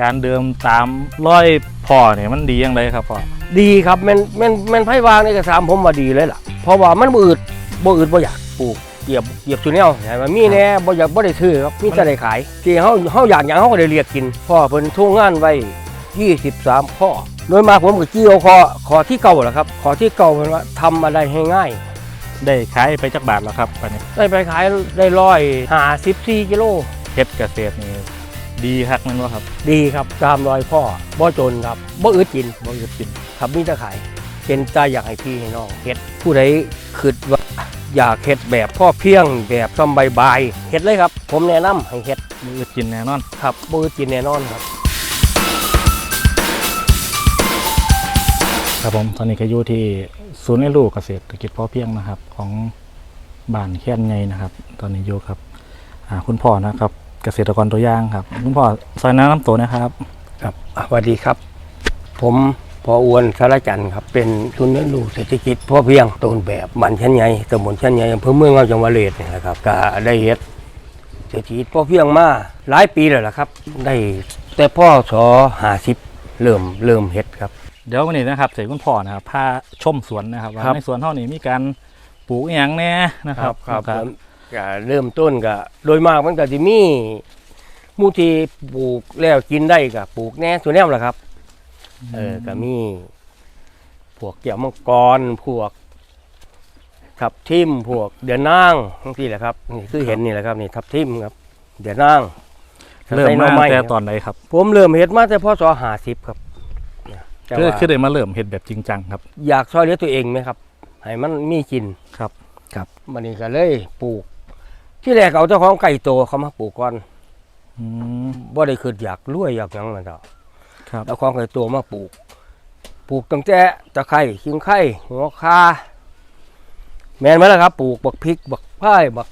การเดิมตามร้อยพ่อเนี่ยมันดีอย่างไรครับพ่อดีครับแม่นแม่นแม่นไผวางนี่ก็ถามผมว่าดีเลยล่ะ เพราะว่ามันบ่อืดบ่อืดบ่อยากปลูกเกียบเกียบตัวแนวใช่มันมีแน่บ่อยากบ่ได้ซื้อครับมีแต่ได้ขายที่เฮาเฮาอยากหยังเฮาก็ได้เรียกกินพ่อเพิ่นทุ่งงานไว้23ข้อโดยมากผมก็จี้เอาข้อข้อที่เก่าแหละครับข้อที่เก่าเพิ่นว่าทำอะไรให้ง่าย ได้ขายไปจักบาทแล้วครับอันนี้ได้ไปขายได้ร้อยห้าสิบสี่กิโลเฮ็ดเกษตรนี่ ดีคักแมันว่าครับ ดีครับตามรอยพ่อบ่จนครับบ่อึดกินบ่หยุดกินครับมีแต่ขายเป็นใจอยากให้พี่ให้น้องเฮ็ดผู้ใดคิดว่าอยากเฮ็ดแบบพ่อเพียงแบบซำบายๆเฮ็ดเลยครับ ผมแนะนำให้เฮ็ดบ่หยุดกินแน่นอนครับบ่อึดกินแน่นอนครับครับผมตอนนี้ก็อยู่ที่ศูนย์เรียนรู้เกษตรกิจพอเพียงนะครับ ของบ้านแค่นไงนะครับ ตอนนี้อยู่ครับอ่าคุณพ่อนะครับ เกษตรกรตัวอย่างครับคุณพ่อซอยน้ำน้ำตัวนะครับครับอะสวัสดีครับ ผมพออวนสารจันทร์ครับ เป็นทุนเรียนรู้เศรษฐกิจพ่อเพียงต้นแบบบ้านชั้นใหญ่ตำบลชั้นใหญ่อำเภอเมืองเอาจังหวัดเลยนี่แหละครับก็ได้เฮ็ดเศรษฐกิจพ่อเพียงมาหลายปีแล้วล่ะครับ ได้แต่พ่อสอ50เริ่มเริ่มเฮ็ดครับเดี๋ยววันนี้นะครับเสกคุณพ่อนะครับพาชมสวนนะครับว่าครับในสวนเท่านี้มีการปลูกอหย่างแน่นะครับครับ ก็ก็เริ่มต้นก็โดยมากมันก็จะมีหมูที่ปลูกแล้วกินได้ก็ปลูกแหน่ส่วนแนวแหละครับ เออก็มี พวกเกี่ยวมังกรพวกทับทิมพวกเดือนนางทั้งที่แหละครับนี่คือเห็นนี่แหละครับนี่ทับทิมครับ เดือนนางเริ่มใส่หน่มาอไแต่ครับตอนไหนครับ ผมเริ่มเห็ดมาแต่พ่อสอหาสิบครับแต่คือว่าคือได้มาเริ่มเห็ดแบบจริงจังครับ อยากช่วยเหลือตัวเองไหมครับให้มันมีกินครับ ครับมันนี่ก็เลยปลูก ที่แรกเอาเจ้าของไก่โตเขามาปลูกก่อนอืมบ่ได้คิดอยากรวยอยากหยังนั่นดอกครับเอาของไก่โตมาปลูก ปลูกตั้งแต่ตะไคร้ขิงไข่หัวคาแม่นไหมล่ะครับ ปลูกบักพริกบักพายบัก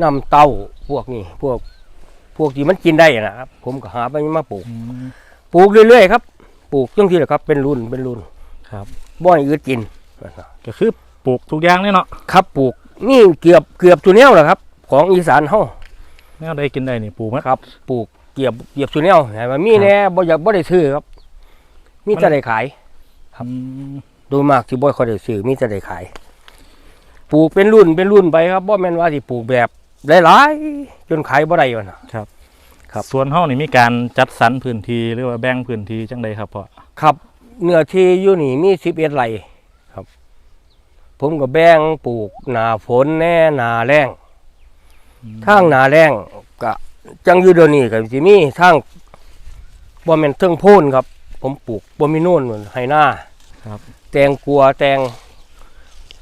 น้ำเต้าพวกนี้พวกพวกที่มันกินได้นะครับ ผมก็หาไปมาปลูก อืมปลูกเรื่อยๆครับปลูกจังที่แหละครับเป็นรุ่นเป็นรุ่นครับ บ่ให้อืดกินก็คือปลูกทุกอย่างเลยเนาะครับปลูกนี่เกือบเกือบตัวแนวแหละครับ ของอีสานเฮาแนวใดกินได้นี่ปลูกไหมครับ ปลูกเกือบเกือบตัวแนวให้มันมีแน่บ่อยากบ่ได้ซื้อครับ มีแต่ได้ขายครับโดยมากที่บ่ค่อยได้ซื้อมีแต่ได้ขาย ปลูกเป็นรุ่นเป็นรุ่นไปครับบ่แม่นว่าสิปลูกแบบหลายๆจนขายบ่ได้วะนะครับส่วนเฮานี่มีการจัดสรรพื้นที่หรือว่าแบ่งพื้นที่จังใดครับพ่อครับเนื้อที่อยู่นี่มี11ไร่ครับ ผมก็แบ่งปลูกหน้าฝนแน่หน้าแล้ง ทางหน้าแล้งก็จังอยู่เดี๋ยวนี้ก็สิมีทางบ่แม่นเทิงโพนครับ ผมปลูกบ่มีโน่นเหมือนให้หน้าครับ แตงกัวแตง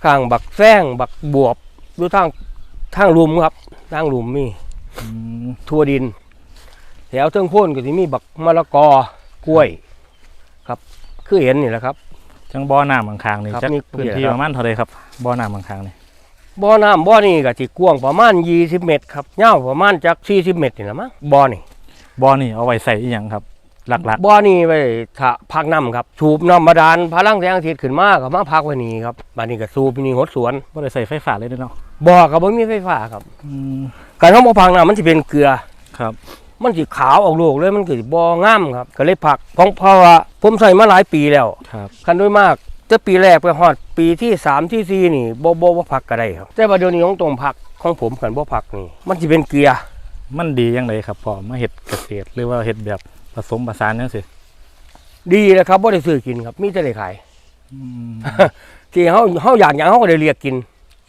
ข้างบักแซงบักบวบดูทางทางหลุมครับทางหลุมมีอืมทั่วดิน แถวเทิงโพ้นก็สิมีบักมะละกอกล้วย ครับ คือเห็นนี่แหละครับ จังบ่อน้ำข้างๆนี่ครับจักนี่พื้นที่ครับประมาณเท่าใดครับบ่อน้ำข้างๆนี่ บ่อน้ำบ่อนี่ก็สิกว้างประมาณ20เมตรครับยาวประมาณจัก40เมตรนี่ละมั้งบ่อนี่บ่อนี่เอาไว้ใส่อีหยังครับ หลักบ่อนี่ไว้ถ้าพักน้ำครับสูบน้ำบาดาลพลังแสงอาทิตย์ขึ้นมาก็มาพักไว้นี่ครับบัดนี้ก็สูบนี่หดสวนๆบ่ได้ใส่ไฟฟ้าเลยเด้อเนาะบ่อก็บ่มีไฟฟ้าครับอืมการเฮาบ่พักน้ำมันสิเป็นเกลือ ครับ มันสิขาวออกลูกเลยมันก็สิบ่งามครับ ก็เลยผักของเพราะว่าผมใส่มาหลายปีแล้ว ครับ คันด้วยมาก จะปีแรกไปฮอดปีที่สามที่สี่นี่บ่บ่บ่ผักก็ได้ครับ แต่ว่าเดี๋ยวนี้ของตรงผักของผมคันบ่ผักนี่ มันสิเป็นเกลือมันดีจังไดครับพ่อมาเฮ็ดเกษตรหรือว่าเฮ็ดแบบผสมผสานจังซี่ดีเลยครับบ่ได้ซื้อกินครับ มีแต่ได้ขายอืมที่เฮาเฮาอยากหยังเฮาก็ได้เรียกกิน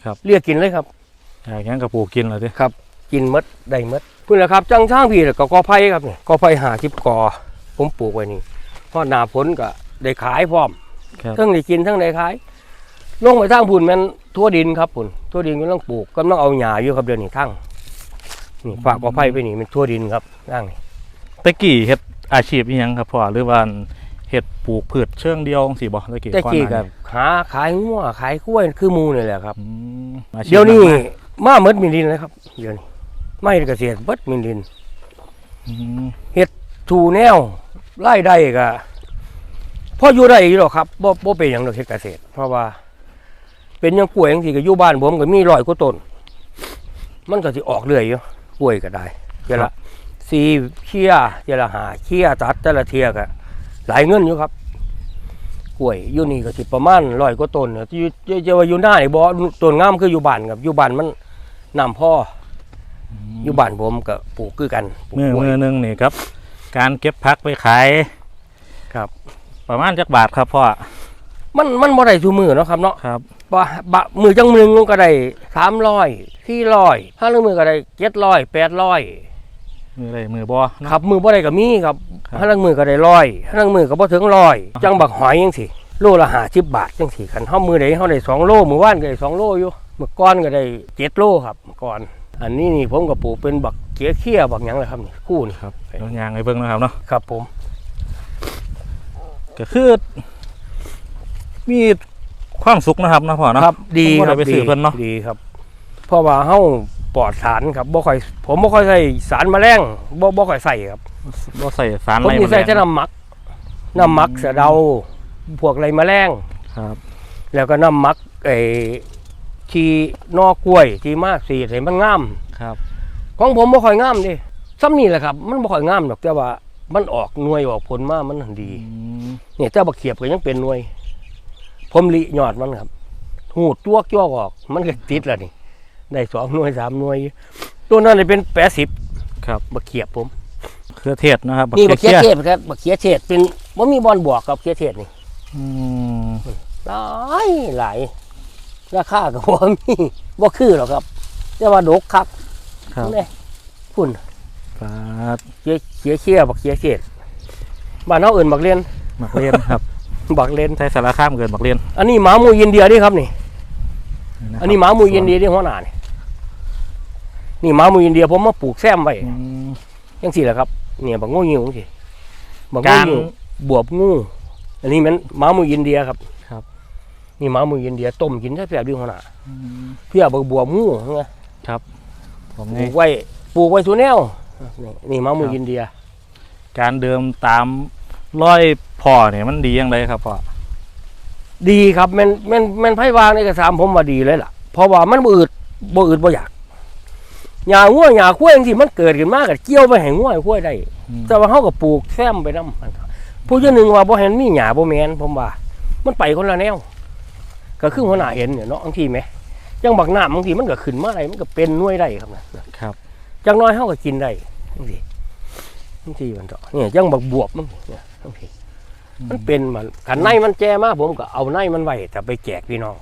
ครับ เรียกกินเลยครับอยากหยังก็ปลูกกินแล้วติกินหมดได้หมดพุ่นแหละครับจังช่างพี่แล้วก็กอไผ่ครับนี่กอไผ่50กอผมปลูกไว้นี่พอหน้าฝนก็ได้ขายพร้อมครับ ทั้งได้กินทั้งได้ขายลงไปทางพุ่นแมันทั่วดินครับพุ่นทั่วดินกำลังปลูกกำลังเอาหญ้าอยู่ครับเดี๋ยวนี้ทั้งนี่ฝากกอไผ่ไปนี่เป็นทั่วดินครับนั่งนี่ตะกี้เฮ็ดอาชีพอีหยังครับพ่อหรือว่าเฮ็ดปลูกพืชเชิงเดียวจังซี่บ่ตะกี้แต่อนกี้หน้ากับหาขายงัวขายกล้วยคือหมูนี่แหละครับอืมอาชีพเดี๋ยวนี้หลักมาเมดมินดินเลยครับเดี๋ยวนี้ไม่เกษตรเบิดมินดินๆอืมถูแนวไล่ได้ก็ พออยู่ได้อยู่หรอกครับบ่บ่เป็นอย่างดอกเฮ็ดเกษตร เพราะว่า เป็นอย่างกล้วยจังซี่ก็อยู่บ้านผมก็มีร้อยกว่าต้น มันก็สิออกเรื่อยอยู่กล้วยก็ได้เวลาสี่เคียเทียละหาเคียตัดแต่ละเทียก็หลายเงินอยู่ครับกล้วยอยู่นี่ก็สิประมาณร้อยกว่าต้นเนี่ยอยู่อยู่จะว่าอยู่หน้านี่บ่ต้นงามคืออยู่บ้านครับอยู่บ้านมันน้ำพ่อออยู่บ้านผมก็ปลูกคือกันปลูกมือกล้วยมือหนึงนี่ครับ การเก็บพักไปขายครับ ประมาณจักบาทครับพ่อ มันมันบ่ได้ทุกมือเนาะครับเนาะครับบะบะมือจังมือนึงก็ได้สามร้อยสี่ร้อยห้าเรื่องมือก็ได้เจ็ดร้อยแปดร้อยมืออะไรมือบอเนาะ ครับมือบ่ได้ก็มีครับครับห้าเรื่องมือก็ได้ร้อยห้าเรื่องมือก็บ่ถึงร้อยจังบักหอยยังสิโลละห้าสิบบาทจังสิคันเฮามือใดเฮาได้สองโลมือว่านก็ได้สองโลอยู่เมื่อก่อนก็ได้เจ็ดโลครับเมื่อก่อน อันนี้นี่ผมก็ปลูกเป็นบักเกี้ยเขี้ยบักหยังเลยครับนี่คู่นี่ครับ เดี๋ยวยางไปเบิ่งนะครับเนาะครับผม ก็คือ มีความสุขนะครับเนาะพ่อเนาะครับ ดีผมบ่คได้รับไปซื้อเพิ่นเนาะดีครับ เพราะว่าเฮาปลอดสารครับบ่ค่อยผมบ่ค่อยใส่สารแมลงบ่บ่ค่อยใส่ครับ บ่ใส่สารผมอะไรมีใส่มาแต่น้ำหมัก น้ำหมักเสะเดา พวกไรแมลง ครับแล้วก็น้ำหมักไอ้ที่นอกล้วยที่มากสีให้มันงาม ครับ ของผมบ่ค่อยงามดิซ้ำนี่แหละครับ มันบ่ค่อยงามดอกแต่ว่า มันออกหน่วยออกผลมามันดีอืมเนี่ยเจ้าบักเขียบก็ยังเป็นหน่วย ผมลิยอดมันครับ หูดตัวจ้วกออก มันก็ติดแล้วนี่ได้สองหน่วยสามหน่วย ตัวนั้นเลยเป็นแปดสิบครับบักเขียบผมเครือเทศนะครับนี่บักเขียยเทศครับบักเขียเทศเป็นว่ามีบอลบวกกับเขียเทศนี่อืมหลายหลายราคาก็บ่มีบ่คือหรอกครับแต่ว่าดกครับครับนี่พุ่น ฟาดเขียเขียเขียบักเขียเขตบ้านเฮาเอิ้นบักเรียนมักเรียนครับ บักเรียนไทยสารคามเกินมักเรียนอันนี้หมาหมูอินเดียเดิครับนี่ะครับอันนี้หมาหมูอินเดียที่หัวหน้านี่นี่หมาหมูอินเดียผมมาปลูกแซมไว้อืมจังซี่แหละครับ เนี่ยบักงูงิวจังซี่บักงูการงิวบวบงู อันนี้มันหมาหมูอินเดียครับครับ นี่หมาหมูอินเดียต้มกินแซ่บๆดีหัวหน้าอืมเพื่อบักบวบงูไงผมปลูนี่กไว้ปลูกไว้ทุแนว นี่นี่มะม่วงครับอินเดีย การเดิมตามร้อยพ่อเนี่ยมันดียังไงครับพ่อดีครับแมันแมันแมันไผ่วางในกระสามผมว่าดีเลยล่ะเพราะว่ามันบ่อืดบ่อืดบ่อยากหญ้างัวหญ้าควายจังซี่มันเกิดขึ้นมาก็เกี่ยวไปให้งัวให้ควายได้ อืมแต่ว่าเฮาก็ปลูกแซมไปนำผู้อย่างหนึงว่าบ่เห็นมีหญ้าบ่แม่นผมว่า มันไปคนละแนว ก็คือหัวหน้าเห็นเนี่ยเนาะบางทีแหมจังบักน้ำบางทีมันก็ขึ้นมาได้มันก็เป็นหน่วยได้ครับนะครับ จังน้อยเฮาก็กินได้ บางทีบางทีมันเถาะเนี่ยจังบักบวบมันเนี่ยบางทีมันเป็นมันขันในมันแจ้มากผมก็เอาในมันไว้แต่ไปแจกพี่น้อง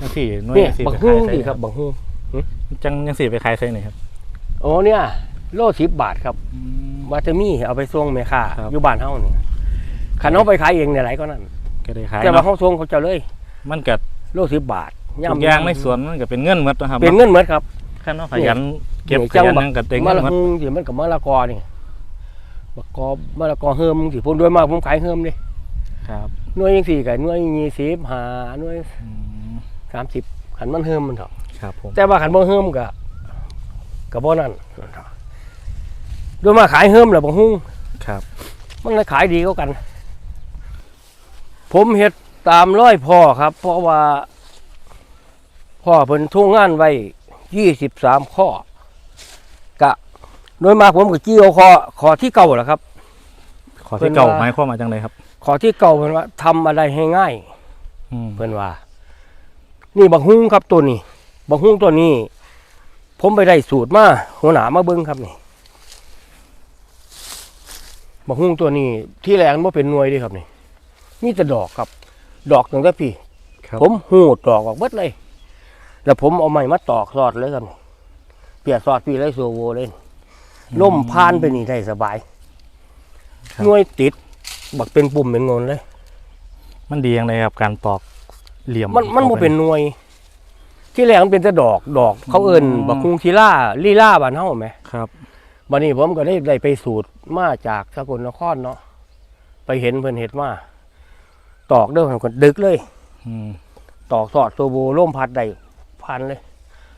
จังสี่หน่วยนี่สิบักไปฮู้ขายใส่ดีครับบักฮู้จังยังสี่ไปขายใส่นี่ครับโอ้เนี่ย โลสิบบาทครับอืมวาตามี่เอาไปส่งแม่ค้าครับอยู่บ้านเฮานี่ขันเขาไปขายเองเนี่ยไรก็นั่นก็ได้ขายแต่ว่าเนาะเขาส่งเขาเจะเลย มันก็โลสิบบาททุกอย่างในสวนมันก็เป็นเงินหมดนะครับเป็นเงินเหมือนครับขั้นเนาะขยัน เก็บนี่ขจังยันบักนั่งก็ได้มะเงินละหมดกอที่มันกับมะละกอนี่บักกอมะละกอเฮิมที่ผมด้วยมากผมขายเฮิมเลยครับหน่วยยังสี่กับหน่วยยี่สิบห้าหน่วยอืมสามสิบขันมันเฮิมมันเถอะครับผมแต่ว่าขันบ่เฮิมกับกับบ่นั่นนั่นเถอะโดยมาขายเฮิมแล้วบ่ฮู้ครับ มันเลยขายดีกว่ากัน ผมเฮ็ดตามร้อยพ่อครับ เพราะว่าพ่อเพิ่นทุ่งงานไว้ยี่สิบสามข้อกะ โดยมากผมก็จี้เอาข้อข้อที่เก่าแหละครับ ขอที่เก่าหมายความมาจังเลยครับข้อที่เก่าเพิ่นว่าทำอะไรให้ง่ายอืมเพิ่นว่า นี่บักฮุ้งครับตัวนี้บักฮุ้งตัวนี้ ผมไปได้สูตรมาหัวหน้ามาเบิ้งครับนี่บักฮุ้งตัวนี้ ที่แรงมันเป็นหน่วยเดีครับนี่มีแต่ดอกครับ ดอกตั้งแต่พี่ ครับผมหูดดอกออกเบิดเลย แล้วผมเอาไม้มาตอกสอดเลยครับนี่เปียกสอดพี่เลยโซโวเลย ล่มพานไปนี่ได้สบายครับ หน่วยติด บักเป็นปุ่มเป็นงนเลย มันดียังไงครับการตอกเหลี่ยมมันมันข้าบ่ไเป็นหน่วย ที่แรกมันเป็นแต่ดอกดอก เขาเอิ้นอืมบักคุงทีล่าลีล่าบ้านเฮาแหม ครับบัดนี้ผมก็ได้ได้ไปสูตรมาจากสกลนครเนาะไปเห็นเพิ่นเฮ็ดมาตอกเด้อผมก็ดึกเลย อืมตอกสอดโซโบล่มพัดได้พันเลย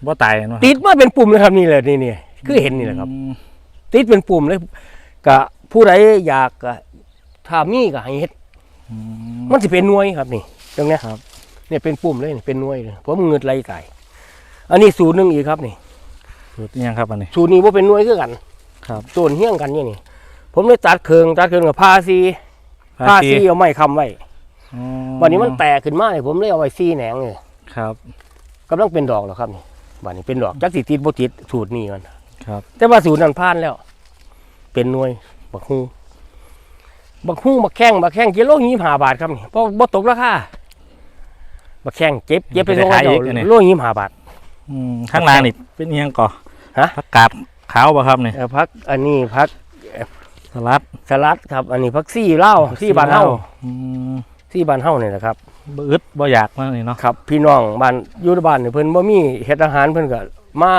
ว่าตายเนาะติดมาเป็นปุ่มเลยครับนี่แหละนี่นี่คือเห็นนี่แหละครับ อืม ติดเป็นปุ่มเลยกะผู้ใดอยากกะถ้ามีก็ให้เฮ็ดอืมมันสิเป็นหน่วยครับนี่ตรงเนี้ยครับเนี่ยเป็นปุ่มเลยนี่เป็นหน่วยเลยผมเงิดไหลไก่อันนี้สูตรหนึงอีกครับนี่สูตรอิหยังครับอันนี้สูตรนี้ว่าเป็นหน่วยคือกันครับต้นเฮี้ยงกันอยู่นี่ ผมเลยตัดเคืองตัดเคืองกับพาซีพาซีเอาไม้ค้ำไว้อ๋อวันนี้มันแตกขึ้นมาเลยผมเลยเอาไว้ซีแหนงเลยครับกำลังเป็นดอกแล้วครับนี่วันนี้เป็นดอกจักสิติดบ่ติดสูตรนี้มัน ครับ แต่ว่าสูตรนั้นผ่านแล้ว เป็นหน่วยบักฮูบักฮูบักแข้งบักแข้งกิโลยี่ห้าบาทครับนี่เพราะบ่ตกราคาบักแข้งเจ็บเจ็บไปส่งเขาเจ้าโลยี่ห้าบาทอืมข้างล่างนี่เป็นอิหยังก่อฮะผักกาดขาวป่ะครับนี่เอ่อพักอันนี้พักสลัดสลัดครับ อันนี้พักซี่เหล้าซี่บานเฮาอืมซี่บานเฮานี่แหละครับบ่อึดบ่อยากมากนี่เนาะครับ พี่น้องบ้านอยู่ในบ้านนี่เพิ่นบ่มีเฮ็ดอาหารเพิ่นก็มา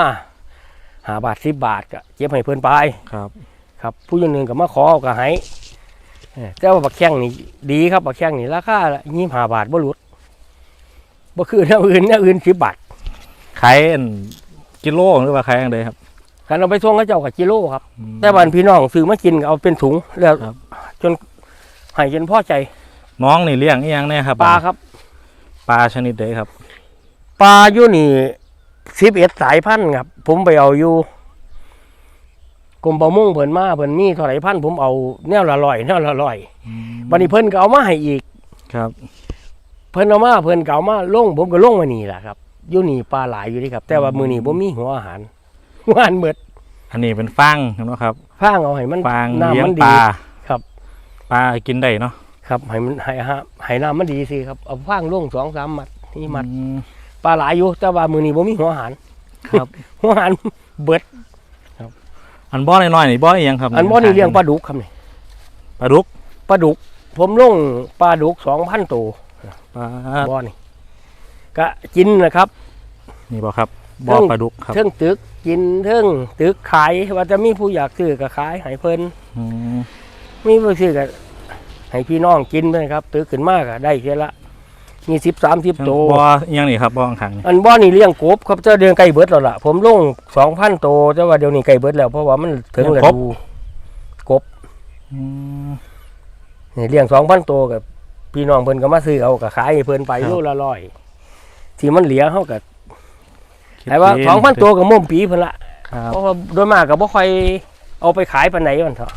หาบาท10บาทก็เก็บให้เพิ่นไปครับ ครับ ผู้อยังหนึงก็มาขอเอาก็ให้เออแต่ว่าบักแข้งนี่ดีครับบักแข้งนี่ราคา25บาทบ่หลุดบ่คือแนวอื่นแนวอื่น10บาทขายอันกิโลหรือว่าขายอันใดครับคันเอาไปส่งเขาเจ้าก็กิโลครับอืมแต่บ้านพี่น้องซื้อมากินก็เอาเป็นถุงแล้วครับจนให้จนพอใจ น้องนี่เลี้ยงอีหยังเนี่ยครับปลาครับปลาชนิดใดครับปลาอยู่นี่สิบเอ็ดสายพันธุ์ครับ ผมไปเอาอยู่กรมประมงเพิ่นมาเพิ่นมีเท่าไหร่พันธุ์ผมเอาแนวละร้อยแนวละร้อยบัดนี้เพิ่นก็เอามาให้อีกครับ เพิ่นเอามาเพิ่นก็เอามาลงผมก็ลงมานี่แหละครับอยู่นี่ปลาหลายอยู่นี่ครับ แต่ว่ามื้อนี้ผมมีหัวอาหารหัวอาหารเบิดอันนี้เป็นฟางเนาะครับฟางเอาให้มันฟางเลี้ยน้ำงมันปดีลาครับปลากินได้เนาะครับให้มันให้ฮะให้น้ำมันดีสิครับเอาฟางลงสองสามมัดนี่มัดอืมปลาหลายอยู่แต่ว่ามื้อนี้ผมมีหัวอาหาร ครับ หัวอาหารเบิด อันบ่อน้อยๆนี่บ่ออีหยังครับอันบ่นี่เลี้ยงปลาดุกครับนี่ปลาดุกปลาดุก ผมลงปลาดุกสองพันตัวปลาบ่อนี่ก็กินนะครับ นี่บ่ครับบ่อเรื่องปลาดุกครับเทิงตึกกินเทิงตึกขายว่าจะมีผู้อยากซื้อก็ขายให้เพิ่นอืมมีผู้ซื้อก็ให้พี่น้องกินไปครับ ตึกขึ้นมากก็ได้แค่ละ มีสิบสามสิบตัวบ่ออีหยังนี่ครับบ่อข้างๆนี่อันบ่อนี่เลี้ยงกบครับเจ้าเดือนไก่เบิดแล้วล่ะ ผมลงสองพันตัวแต่ว่าเดี๋ยวนี้ไก่เบิดแล้วเพราะว่ามันถึงฤดูกบอืม นี่เลี้ยงสองพันตัวกับพี่น้องเพิ่นก็มาซื้อเอาก็ขายให้เพิ่นไปครับ โลละร้อยที่มันเหลือเขาก็คิดแต่ว่าเสองพันตัวกับม่วมปีเพิ่นละครับเพราะว่าโดยมากก็บ่ค่อยเอาไปขายปานไหนมันเถอะ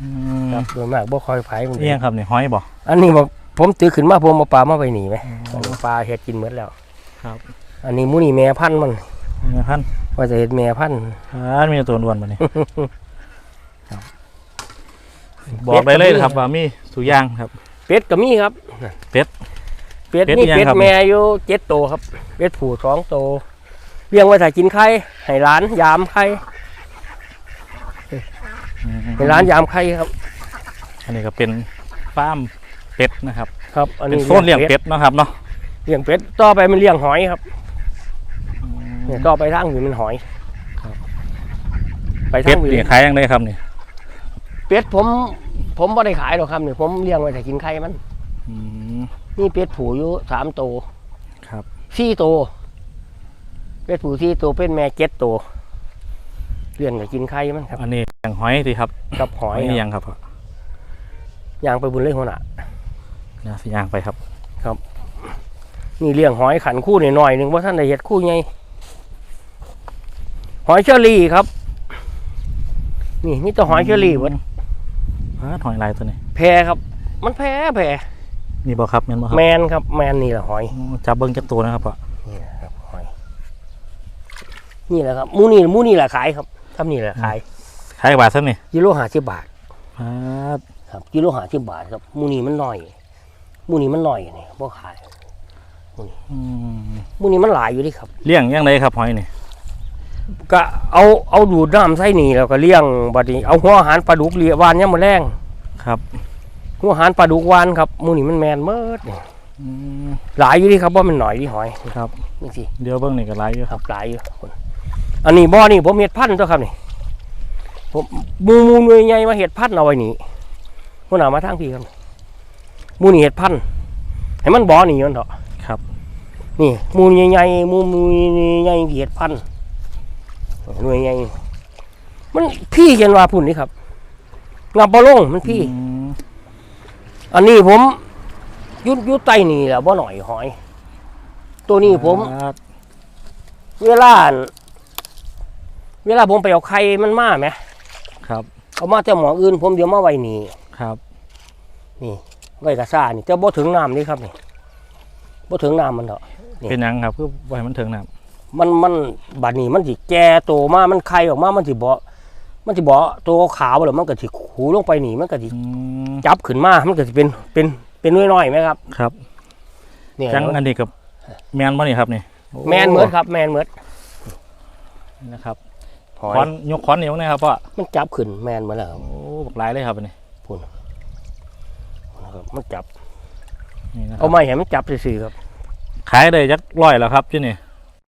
อืมครับโดยมากบ่ค่อยขายมันอีหยังครับนี่หอยบ่อันนี้บอก ผมตื้อขึ้นมาผมเอาปลามาไว้หนีไหมอันนี้ปลาเฮ็ดกินหมดแล้ว ครับ อันนี้หมูนี่แม่พันธุ์มันนี่พันว่าจะเฮ็ดแม่พันธุ์อันมีตัวอ้วนบ่นี่บอกได้เลยครับว่ามีสุกอย่างครับ เป็ดก็มีครับ เป็ด เป็ดเป็ดนี่อีหยังเป็ดครับ แม่อยู่เจ็ดตัวครับ เป็ดผูสองตัวเลี้ยงไว้ถ้ากินไข่ให้ร้านยามไข่อืมให้ร้านยามไข่ครับ อันนี้ก็เป็นฟาร์ม เป็ดนะครับครับ อันเป็นนี้โซนเลี้ยงเป็ดเนาะครับเนาะเลี้ยงเป็ดต่อไปมันเลี้ยงหอยครับเนี่ยต่อไปทางอื่นมันหอยครับไปเป็ทาดงอื่น นี่ขายยังไงครับนี่เป็ดผมผมไม่ได้ขายหรอกครับนี่ผมเลี้ยงไว้แต่กินไข่มันอืม นี่เป็ดผูอยู่สามตัวครับ สี่ตัวเป็ดผูสี่ตัวเป็นแม่เจ็ดตัวเลี้ยงแต่กินไข่มันครับอันนี้แกงหอยสิครับกับหอยนี่คยัรับงครับ ย่างไปบุญเลยหัวหน้า นะสิย่างไปครับ นี่เลี้ยงหอยขันคู่หน่อยๆหนึ่งว่าท่านได้เห็ดคู่ไงหอยเชอรี่ครับ นี่นี่ตัวหอยเชอรี่เบิดอ่าหอยลายตัวนี้แพรครับ มันแพรแพรนี่บ่ครับแม่นบ่ครับแมนครับแมนนี่แหละหอยอ๋อจับเบิ้งจับตัวนะครับพ่อนี่แหละครับหอยนี่แหละครับหมูนี่หมูนี่แหละขายครับทำนี่แหละขายขายบาทซะนี่กิโลห้าสิบบาทครับครับกิโลห้าสิบบาทครับหมูนี่มันน้อยห มูนี่มันน้อยนี่บ่ขายอืมหมูนี่มันหลายอยู่ดิครับ เลี้ยงยังไงครับหอยนี่ก็เอาเอาดูดน้ำใส่นี่แล้วก็เลี้ยงบัดนี้เอาหัวอาหารปลาดุกเลี้ยวานยามมื้อแรงครับหัวอาหารปลาดุกวานครับหมูนี่มันแมนเมิดนี่อืมหลายอยู่ดิครับว่ามันหน่อยดิหอยครับ นี่สิเดี๋ยวเบิ้งนี่ก็หลายอยู่คครัรับบหลายอยู่คนอันนี้บ่อนี่ผมเห็ดพันธุ์ตัวครับนี่ผมหมูหมูหน่วยใหญ่มาเห็ดพันธุ์เอาไว้นี่หัวหน้ามาทางพี่ครับห มูนี่เห็ดพันธุ์ให้มันบ่อนี่มันเถอะครับ นี่หมูใหญ่ๆหมูหมูใหญ่ๆเห็ดพันธุ์หน่วยใหญ่มันพี่เขียนว่าพุ่นนี่ครับงับบ่ลงมันพี่อืมอันนี้ผมยุดยุดไตนี่แหละบ่หน่อยหอย ตัวนี้ผมครับเวลาอั่นเวลาผมไปเอาไข่มันมาไหมครับ เอามาแต่หมองอื่น ผมเดี๋ยวมาไว้นี่ครับ นี่ ไว้กระซ่านี่แต่บ่ถึงน้ำนี่ครับนี่บ่ถึงน้ำมันดอกนี่เป็นหยังครับคือไว้มันถึงน้มันมันบัดนี้มันสิแก่โตมามันไข่ออกมามันสิบ่มันสิบ่ตัวขาวแล้วมันก็สิขูลงไปนี่มันก็สิำอืมจับขึ้นมามันก็สิเป็นเป็นเป็นน้อยๆไหมครับ ครับเนี่ยจังอันนี้กับแมนบ่นี่ครับนี่โแมนเหมือนครับ แมนเหมือนนะครับหอยค้อนยกค้อนนิ้วนะครับพ่อมันจับขึ้นแมนเหมือนแล้วครับโอ้บักหลายเลยครับอันนี้นะครับ มันจับ นี่นะครัเอาบไม้ให้มันจับซื่อๆครับ ขายได้จักร้อยแล้วครับที่นี่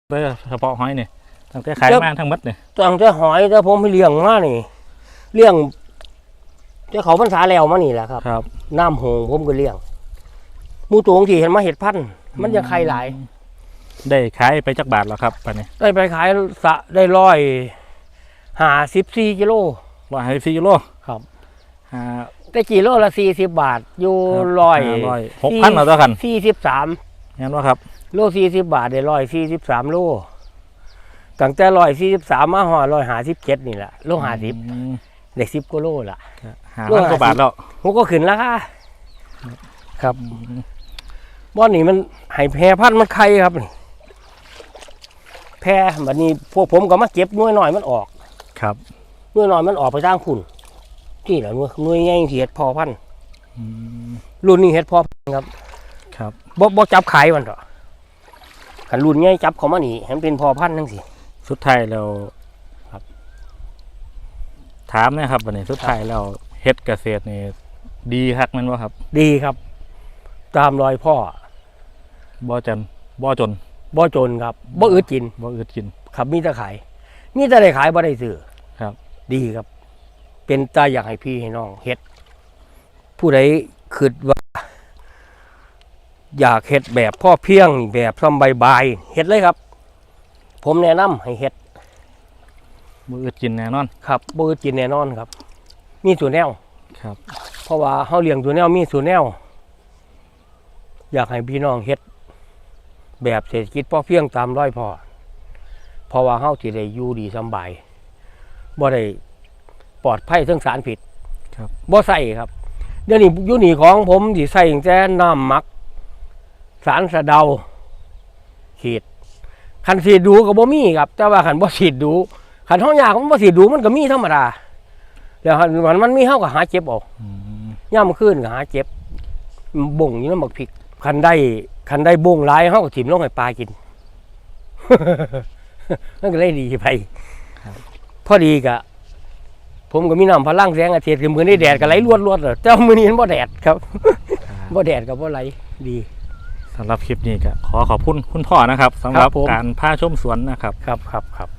โดยเฉพาะหอยนี่ตั้งแต่ขายเจ้ามาทั้งหมดนี่ตั้งแต่หอยแต่ผมไม่เลี้ยงมานี่เลี้ยงแต่เขาพรรษาแล้วมานี่แหละครับ ครับ น้ำหงผมก็เลี้ยงหมูตัวของที่เห็นมาเห็ดพันธุ์มันยังไข่หลาย ได้ขายไปจักบาทแล้วครับปันนี้ได้ไปขายสะได้ร้อยหาสิบสี่กิโลร้อยห้าสิบสี่กิโลครับห้า ได้กิโลละสี่สิบบาท อยู่ครับร้อยห้าร้อยหกพันเอาตัวกันสี่สิบสามงั้นว่าครับ โลสี่สิบบาทได้ร้อยสี่สิบสามโลตั้งแต่ร้อยสี่สิบสามมาห่อร้อยหาสิบเจ็ดนี่แหละโลหาสิบอืมได้สิบกว่าโลละห้าโลพันห้าสิบกว่าบาทแล้วผมก็ขึ้นแล้วค่ะครับอืมบ่อนนี่มันให้แพรพันธุ์มันไข่ครับนี่แพรบัดนี้พวกผมก็มาเก็บหน่วยหน่อยมันออก ครับหน่วยหน่อยมันออกไปทางคุณ ที่แหละหน่วยหน่วยใหญ่ที่เห็ดพอพันธุ์อืมรุ่นนี้เห็ดพอพันธุ์ครับครับบ่บ่จับขายมันต่อขันรุ่นใหญ่จับเขามานี่ให้มันเป็นพอพันธุ์ทั้งสิสุดท้ายเราครับ ถามนะครับวันนี้สุดท้ายเราเฮ็ดเกษตรนี่ดีคักแมันว่าครับดีครับ ตามรอยพ่อบ่จันบ่จนบ่จนครับบ่อึดกินบ่อึดกิน ครับมีแต่ขายมีแต่ได้ขายบ่ได้ซื้อครับ ดีครับ เป็นตาอยากให้พี่ให้น้องเฮ็ด ผู้ใดคิดว่า อยากเฮ็ดแบบพ่อเพียงแบบซ้ำบายๆเฮ็ดเลยครับ ผมแนะนำให้เฮ็ดบ่อึดกินแน่นอน ครับบ่อึดกินแน่นอนครับ มีสูตรแนวครับ เพราะว่าเฮาเลี้ยงตัวแนวมีสูตรแนว อยากให้พี่น้องเฮ็ด แบบเศรษฐกิจพอเพียงตามร้อยพ่อเพราะว่าเฮาสิได้อยู่ดีสำบายบ่ได้ ปลอดภัยเรื่องสารพิษครับบ่ใส่ครับ เดี๋ยวนี้อยู่นี่ของผมสิใส่ตั้งแต่น้ำหมัก สารสะเดา ขีดคันสีดดูก็บ่มีครับ แต่ว่าคันบ่สีดดูคันห้องยากมันบ่สีดดูมันก็มีธรรมดาแล้วคันมันมันมีเฮาก็หาเจ็บเออกอืมย่ามขึ้นก็หาเจ็บ บ่งอยู่น้ำบักพริกคันได้คันได้บ่งหลายเฮาก็ถิ่มลงให้ปลากินมันก็เลยดีไปพอดีกะ ผมก็มีน้ำพลังแสงอาทิตย์คือมือนี้แดดก็ไหลรวดๆเลยแต่ว่ามือนี้มันบ่แดดครับบ่แดดก็บ่ไหลดีสำหรับคลิปนี้ก็ขอขอบคุณคุณพ่อนะครับสำหรับครับผมการพาชมสวนนะครับ ครับครับครับ